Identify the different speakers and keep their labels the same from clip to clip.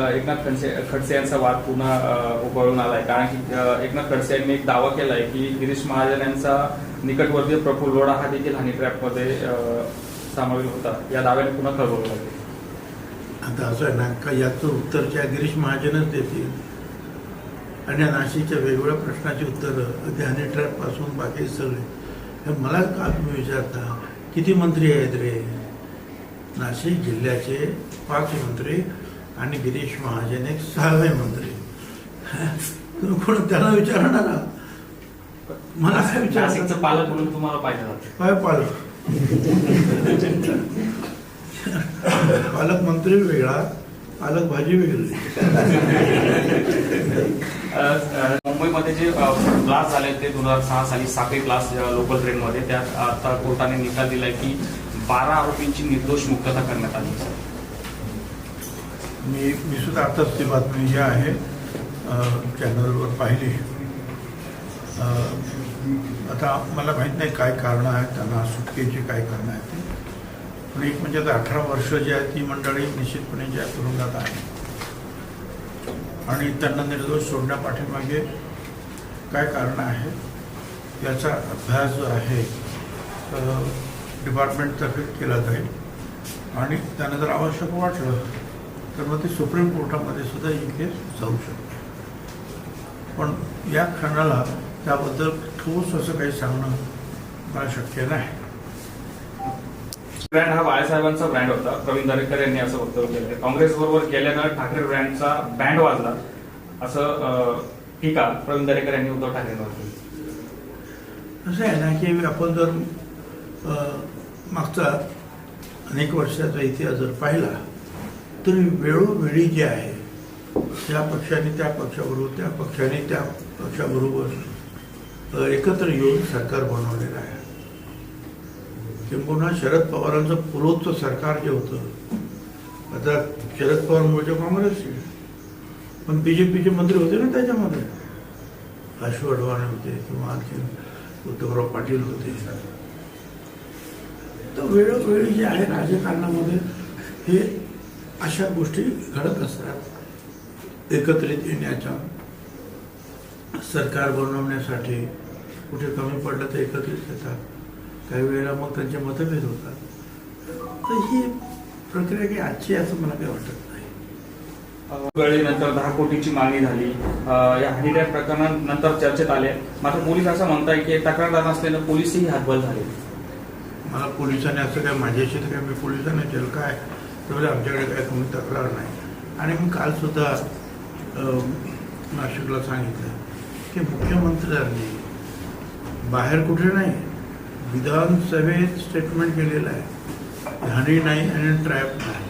Speaker 1: एकनाथ खडसे खडसे यांचा वाद पुन्हा अ, आलाय. कारण की एकनाथ खडसे यांनी एक दावा केलाय की गिरीश महाजन यांचा निकटवर्तीय प्रफुल्ल लोढा हा देखील हनी ट्रॅपमध्ये अ, होता. या दाव्याने पुन्हा खळबळ लागली
Speaker 2: आता असं आहे ना का याचं उत्तर त्या गिरीश महाजनच देतील आणि या नाशिकच्या वेगवेगळ्या प्रश्नाची उत्तरं अगदी हनी ट्रॅपपासून बाकी सगळे. हे मला का तुम्ही विचारता? किती मंत्री आहेत रे? नाशिक जिल्ह्याचे पाच मंत्री आणि गिरीश महाजन एक सहावे मंत्री. तुम्ही कोण त्यांना विचारणार? मला काय विचार
Speaker 1: पालक म्हणून तुम्हाला पाहिजे
Speaker 2: काय पालक? पालकमंत्री वेगळा पालक भाजी वेगळी.
Speaker 1: मुंबईमध्ये जे ब्लास्ट झाले ते दोन हजार सहा साली साखळी अ, लोकल ट्रेनमध्ये त्यात आता कोर्टाने निकाल दिलाय की बारा आरोपींची निर्दोष मुक्तता करण्यात आली
Speaker 2: मी मी सुद्धा आताच ती बातमी जी आहे चॅनलवर पाहिली. आता मला माहीत नाही काय कारणं आहेत त्यांना सुटकेची काय कारणं आहेत ती. पण एक म्हणजे आता अठरा वर्ष जी आहे ती मंडळी निश्चितपणे ज्या तुरुंगात आहे. आणि त्यांना निर्दोष सोडण्यापाठीमागे काय कारणं आहेत याचा अभ्यास जो आहे डिपार्टमेंटतर्फे केला जाईल. आणि त्यांना जर आवश्यक वाटलं तर मग ते सुप्रीम कोर्टामध्ये सुद्धा ही केस जाऊ शकते. पण या क्षणाला त्याबद्दल ठोस असं काही सांगणं मला शक्य नाही.
Speaker 1: ब्रँड हा बाळासाहेबांचा ब्रँड होता. प्रवीण दरेकर यांनी असं वक्तव्य केलं काँग्रेस बरोबर गेल्यानं ठाकरे ब्रँडचा बँड वाजला असं टीका प्रवीण दरेकर यांनी उद्धव ठाकरेंवर केली.
Speaker 2: असं आहे ना की आपण जर मागचा अनेक वर्षाचा इतिहास जर पाहिला तर वेळोवेळी जे आहे त्या पक्षाने त्या पक्षाबरोबर त्या पक्षाने त्या पक्षाबरोबर एकत्र येऊन सरकार बनवलेलं आहे. किंबहुना शरद पवारांचं पुरोचं सरकार जे होतं आता शरद पवार मूळचे काँग्रेसचे पण बी जे पीचे मंत्री होते ना त्याच्यामध्ये. आशू अडवाणी होते किंवा आणखी उद्धवराव पाटील होते. तर वेळोवेळी जे आहे राजकारणामध्ये हे अशा गोष्टी घडत असतात. एकत्रित येण्याच्या. सरकार बनवण्यासाठी कुठे कमी पडलं तर एकत्रित येतात. काही वेळेला मग त्यांचे मतभेद होतात. तर ही प्रक्रिया काही आजची असं मला काही वाटत नाही.
Speaker 1: वेळेनंतर दहा कोटीची मागणी झाली. या हनीट्रॅप प्रकरणानंतर चर्चेत आले. मात्र पोलीस असं म्हणताय की तक्रारदार नसल्यानं पोलीसही हातबल झाले.
Speaker 2: मला पोलिसांनी असं काय माझ्याशी तर काय मी पोलिसांनी केलं काय तर म्हणजे आमच्याकडे काय कमी तक्रार नाही. आणि मी कालसुद्धा नाशिकला सांगितलं की मुख्यमंत्र्यांनी बाहेर कुठे नाही विधानसभेत स्टेटमेंट केलेलं आहे. हानी नाही आणि ट्रॅप नाही.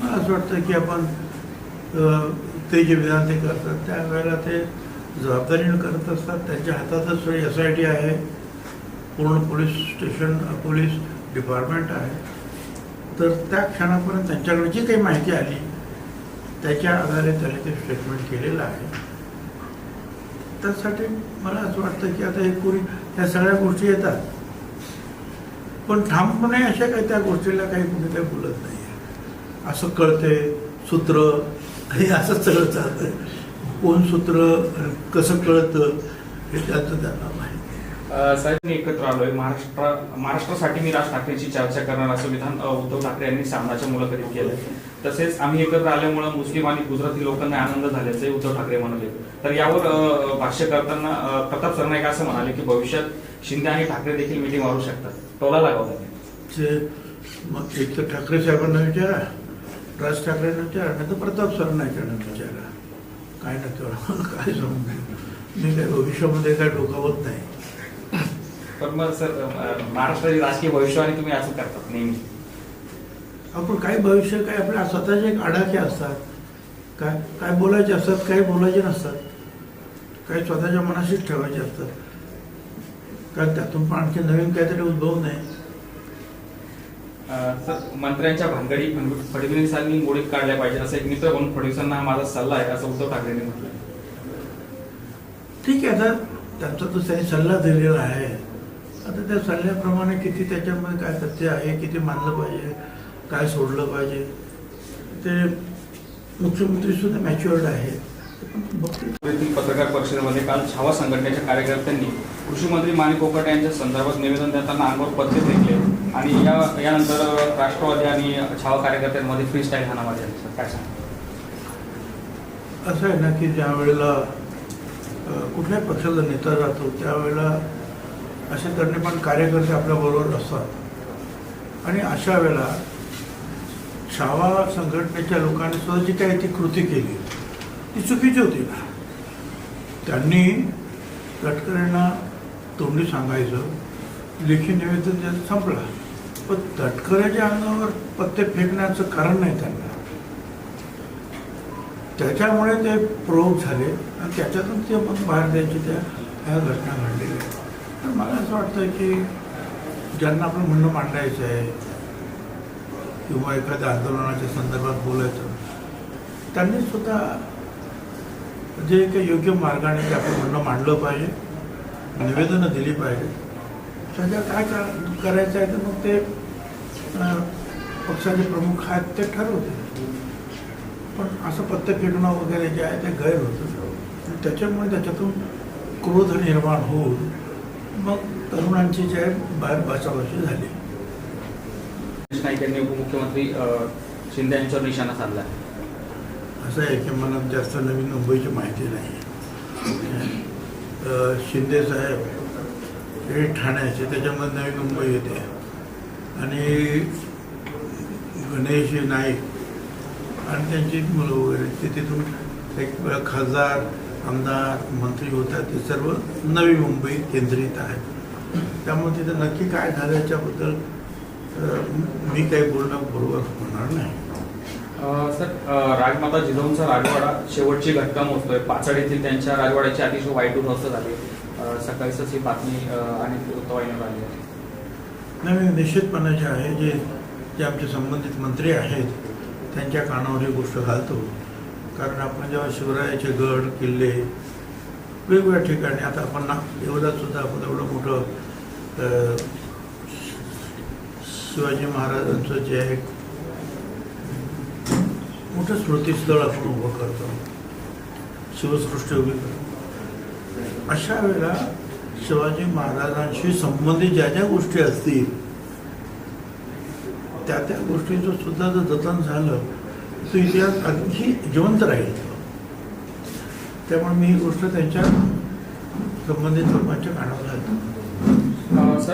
Speaker 2: मला असं वाटतं की आपण ते जे विधान ते करतात त्यावेळेला ते जबाबदारीनं करत असतात. त्यांच्या हातातच एस आय टी आहे. पूर्ण पोलीस स्टेशन पोलीस डिपार्टमेंट आहे. तर त्या क्षणापर्यंत त्यांच्याकडे जी काही माहिती आली त्याच्या आधारे त्याने ते स्टेटमेंट केलेलं आहे. त्यासाठी मला असं वाटतं की आता हे पुरी या सगळ्या गोष्टी येतात. पण ठामपणे अशा काही त्या गोष्टीला काही कुणी काही बोलत नाही. असं कळते सूत्र हे असं सगळं चालतं कोण सूत्र कसं कळतं हे त्याचं त्यांना माहिती
Speaker 1: साहेब मी एकत्र आलोय. महाराष्ट्र महाराष्ट्रासाठी मी राज ठाकरेची चर्चा करणार असं विधान उद्धव ठाकरे यांनी सामनाच्या मुलाखतीत केलं तसेच आम्ही एकत्र आल्यामुळे मुस्लिम आणि गुजराती लोकांना आनंद झाल्याचे उद्धव ठाकरे म्हणाले. तर यावर भाष्य करताना प्रताप सरनाईक असं म्हणाले की भविष्यात शिंदे आणि ठाकरे देखील मिटिंग मारू शकतात. टोला लागवतात
Speaker 2: मग एक तर ठाकरे साहेबांना विचारा राज ठाकरेंना विचारा नाही तर प्रताप सरनाईकांना विचारा. काय नक्की काय सांगू मी काय भविष्यामध्ये काय डोकावत नाही.
Speaker 1: पण मग सर महाराष्ट्राची राजकीय भविष्यवाणी तुम्ही असं करतात नेहमी.
Speaker 2: आपण काय भविष्य काय आपल्या स्वतःचे एक आडाखे असतात. काय काय बोलायचे असतात काही बोलायचे नसतात. काही स्वतःच्या मनाशीच ठेवायचे असतात. कारण त्यातून पण आणखी नवीन काहीतरी उद्भव नाही.
Speaker 1: अ, सर मंत्र्यांच्या भानगडी फड- फडणवीसांनी मोडीत काढल्या पाहिजे असं एक मित्र म्हणून फडणवीसांना हा माझा सल्ला आहे असं उद्धव ठाकरेंनी म्हटलं
Speaker 2: ठीक आहे आता त्यांचा तो त्यांनी सल्ला दिलेला आहे. आता त्या सल्ल्याप्रमाणे किती त्याच्यामध्ये काय तथ्य आहे किती मानलं पाहिजे काय सोडलं पाहिजे ते मुख्यमंत्री सुद्धा मॅच्युअर्ड
Speaker 1: येथील पत्रकार परिषदेमध्ये काल छावा संघटनेच्या कार्यकर्त्यांनी कृषी मंत्री माणिक कोकाटे यांच्या संदर्भात निवेदन देताना अंगावर पत्ते फेकले आणि या यानंतर राष्ट्रवादी आणि छावा कार्यकर्त्यांमध्ये फ्री स्टाईल हाणामारी झाली. काय सांगा
Speaker 2: असं आहे ना की ज्या वेळेला कुठल्याही पक्षाचा नेता राहतो त्यावेळेला असे करणे पण कार्यकर्ते आपल्याबरोबर असतात. आणि अशा वेळेला छावा संघटनेच्या लोकांनी सुद्धा जी काही ती कृती केली ती चुकीची होती ना. त्यांनी तटकरेंना तोंडी सांगायचं लेखी निवेदन त्याचा संपला. पण तटकऱ्याच्या अंगावर पत्ते फेकण्याचं कारण नाही त्यांना. त्याच्यामुळे ते प्रोग झाले आणि त्याच्यातून ते मग बाहेर द्यायची त्या ह्या घटना घडलेल्या तर मला असं वाटतं की ज्यांना आपलं म्हणणं मांडायचं आहे किंवा एखाद्या आंदोलनाच्या संदर्भात बोलायचं त्यांनी सुद्धा जे काही योग्य मार्गाने ते आपलं म्हणणं मांडलं पाहिजे निवेदनं दिली पाहिजे सध्या काय करायचं आहे तर मग ते पक्षाचे प्रमुख आहेत ते ठरवते पण असं पत्ते फेकणं वगैरे जे आहे ते गैर होतं आणि त्याच्यामुळे त्याच्यातून क्रोध निर्माण होऊन मग तरुणांची जे आहे बाहेर बचावाची झाली.
Speaker 1: नाईक यांनी उपमुख्यमंत्री शिंदे यांच्यावर निशाणा साधला.
Speaker 2: असं आहे की मला जास्त नवीन मुंबईची माहिती नाही. शिंदे साहेब हे ठाण्याचे त्याच्यामध्ये नवी मुंबई येते. आणि गणेश नाईक आणि त्यांची मुलं वगैरे ते तिथून एक खासदार आमदार मंत्री होतात ते सर्व नवी मुंबई केंद्रित आहेत. त्यामुळे तिथं नक्की काय झालं याच्याबद्दल अं, मी काही बोलणं बरोबर होणार नाही.
Speaker 1: सर राजमाता जिजाऊंचा राजवाडा शेवटची घटना मोजतोय. पाचड येथील त्यांच्या राजवाड्याची अतिशय वाईट दुरवस्था झाली. सकाळीच ही बातमी आणि वृत्तवाहिनीवर आली. आहे
Speaker 2: नाही निश्चितपणे जे आहे जे जे आमचे संबंधित मंत्री आहेत त्यांच्या कानावर ही गोष्ट घालतो. कारण आपण जेव्हा शिवरायाचे गड किल्ले वेगवेगळ्या ठिकाणी आता आपण ना एवढ्यात सुद्धा आपण एवढं मोठं शिवाजी महाराजांचं जे आहे मोठं स्मृतीस्थळ आपण उभं करतो. शिवसृष्टी उभी करतो. अशा वेळेला शिवाजी महाराजांशी संबंधित ज्या ज्या गोष्टी असतील त्या त्या गोष्टींचं सुद्धा जर जतन झालं तो इतिहास अगदी जिवंत राहील. त्यामुळे मी ही गोष्ट त्यांच्या संबंधित लोकांच्या कानावर घालतो.
Speaker 1: सर